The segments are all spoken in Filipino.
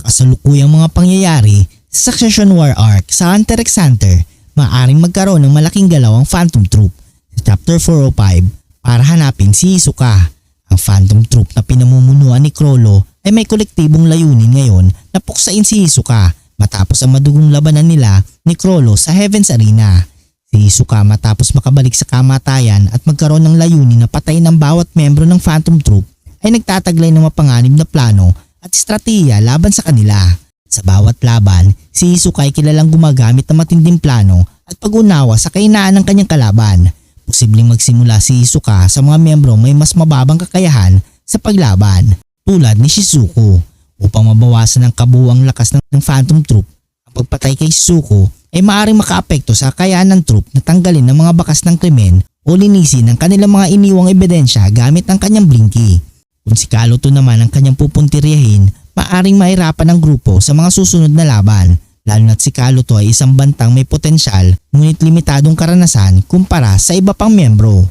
sa kasalukuyang mga pangyayari sa Succession War arc sa Hunter x Hunter, maaaring magkaroon ng malaking galaw ang Phantom Troop sa Chapter 405 para hanapin si Hisoka. Ang Phantom Troop na pinamumunuan ni Krollo ay may kolektibong layunin ngayon na puksain si Hisoka matapos ang madugong labanan nila ni Krollo sa Heaven's Arena. Si Hisoka matapos makabalik sa kamatayan at magkaroon ng layunin na patayin ang bawat membro ng Phantom Troop ay nagtataglay ng mapanganib na plano at estratiya laban sa kanila. Sa bawat laban, si Hisoka ay kilalang gumagamit ng matinding plano at pag-unawa sa kainaan ng kanyang kalaban. Posibleng magsimula si Hisoka sa mga miyembro may mas mababang kakayahan sa paglaban tulad ni Shizuko. Upang mabawasan ang kabuuang lakas ng, Phantom Troop, ang pagpatay kay Shizuko ay maaaring makaapekto sa kakayahan ng troop na tanggalin ng mga bakas ng krimen o linisin ang kanilang mga iniwang ebidensya gamit ang kanyang blinky. Kung si Kaluto naman ang kanyang pupuntiryahin, maaring mahirapan ang grupo sa mga susunod na laban lalo na't si Kaluto ay isang bantang may potensyal ngunit limitadong karanasan kumpara sa iba pang membro.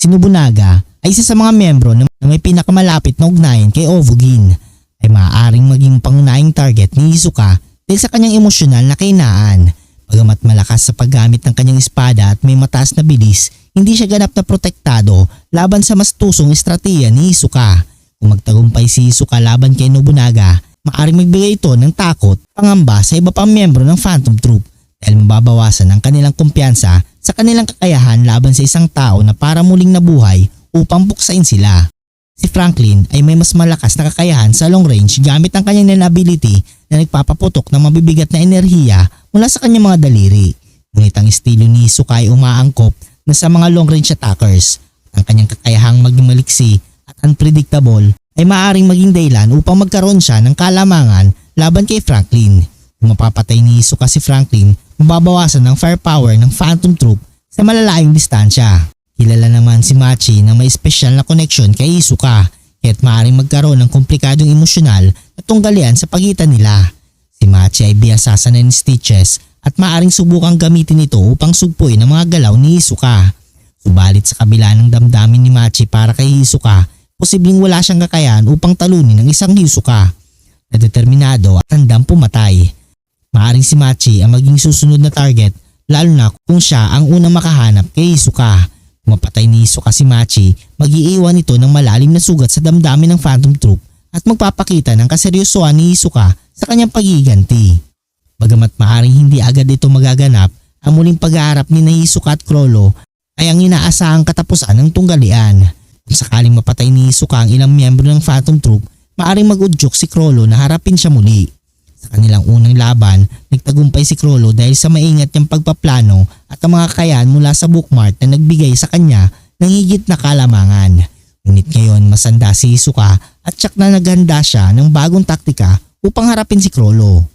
Si Nobunaga ay isa sa mga membro na may pinakamalapit na ugnayan kay Ovugin ay maaaring maging pangunahing target ni Hisoka dahil sa kanyang emosyonal na kainaan. Bagamat malakas sa paggamit ng kanyang espada at may mataas na bilis, hindi siya ganap na protektado laban sa mas tusong estratiya ni Hisoka. Kung magtagumpay si Hisoka laban kay Nobunaga, maaaring magbigay ito ng takot, pangamba sa iba pang miyembro ng Phantom Troop dahil mababawasan ang kanilang kumpiyansa sa kanilang kakayahan laban sa isang tao na para muling nabuhay upang buksain sila. Si Franklin ay may mas malakas na kakayahan sa long range gamit ang kanyang nan ability na nagpapaputok ng mabibigat na enerhiya mula sa kanyang mga daliri. Ngunit ang estilo ni Hisoka ay umaangkop na sa mga long range attackers. Ang kanyang kakayahang maging maliksi at unpredictable ay maaaring maging dahilan upang magkaroon siya ng kalamangan laban kay Franklin. Kung mapapatay ni Hisoka si Franklin, mababawasan ang firepower ng Phantom Troop sa malalayong distansya. Kilala naman si Machi na may espesyal na connection kay Hisoka kaya't maaaring magkaroon ng komplikadong emosyonal na tunggalian sa pagitan nila. Si Machi ay biyasasa na ni Stitches at maaaring subukang gamitin ito upang sugpuin ang mga galaw ni Hisoka. Subalit sa kabila ng damdamin ni Machi para kay Hisoka, posibleng wala siyang kakayahan upang talunin ang isang Hisoka na determinado at handang pumatay. Maaring si Machi ang maging susunod na target lalo na kung siya ang unang makahanap kay Hisoka. Kung mapatay ni Hisoka si Machi, magiiwan ito ng malalim na sugat sa damdamin ng Phantom Troop at magpapakita ng kaseryosohan ni Hisoka sa kanyang pagiganti. Bagamat maaring hindi agad ito magaganap, ang muling pag-aarap ni Hisoka at Krollo ay ang inaasahang katapusan ng tunggalian. Sakaling mapatay ni Hisoka ang ilang miyembro ng Phantom Troop, maaring mag-udyok si Krollo na harapin siya muli. Sa kanilang unang laban, nagtagumpay si Krollo dahil sa maingat niyang pagpaplano at ang mga kakayahan mula sa bookmark na nagbigay sa kanya ng higit na kalamangan. Ngunit ngayon masanda si Hisoka at tsak na naghanda siya ng bagong taktika upang harapin si Krollo.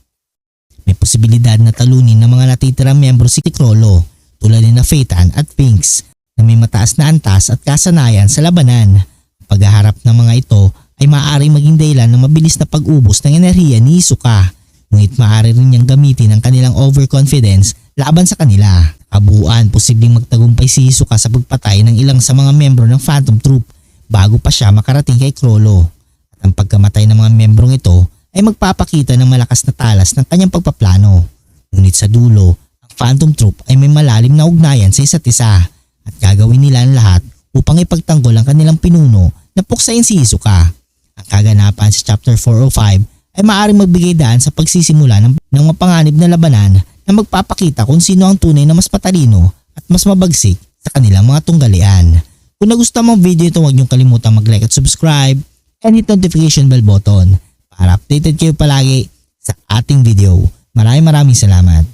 May posibilidad na talunin ng mga natitirang miyembro si Krollo tulad ni na Phaeton at Pinks na may mataas na antas at kasanayan sa labanan. Paghaharap ng mga ito ay maaaring maging dahilan ng mabilis na pag-ubos ng enerhiya ni Hisoka. Ngunit maaari rin niyang gamitin ang kanilang overconfidence laban sa kanila. Kabuuan, posibleng magtagumpay si Hisoka sa pagpatay ng ilang sa mga membro ng Phantom Troop bago pa siya makarating kay Krollo. At ang pagkamatay ng mga membrong ito ay magpapakita ng malakas na talas ng kanyang pagpaplano. Ngunit sa dulo, ang Phantom Troop ay may malalim na ugnayan sa isa't isa at gagawin nila ang lahat upang ipagtanggol ang kanilang pinuno na puksain si Hisoka. Ang kaganapan sa Chapter 405 ay maaaring magbigay daan sa pagsisimula ng, ng mapanganib na labanan na magpapakita kung sino ang tunay na mas patalino at mas mabagsik sa kanilang mga tunggalian. Kung nagustuhan mo ang video ito, huwag niyong kalimutang mag-like at subscribe and hit notification bell button para updated kayo palagi sa ating video. Maraming maraming salamat.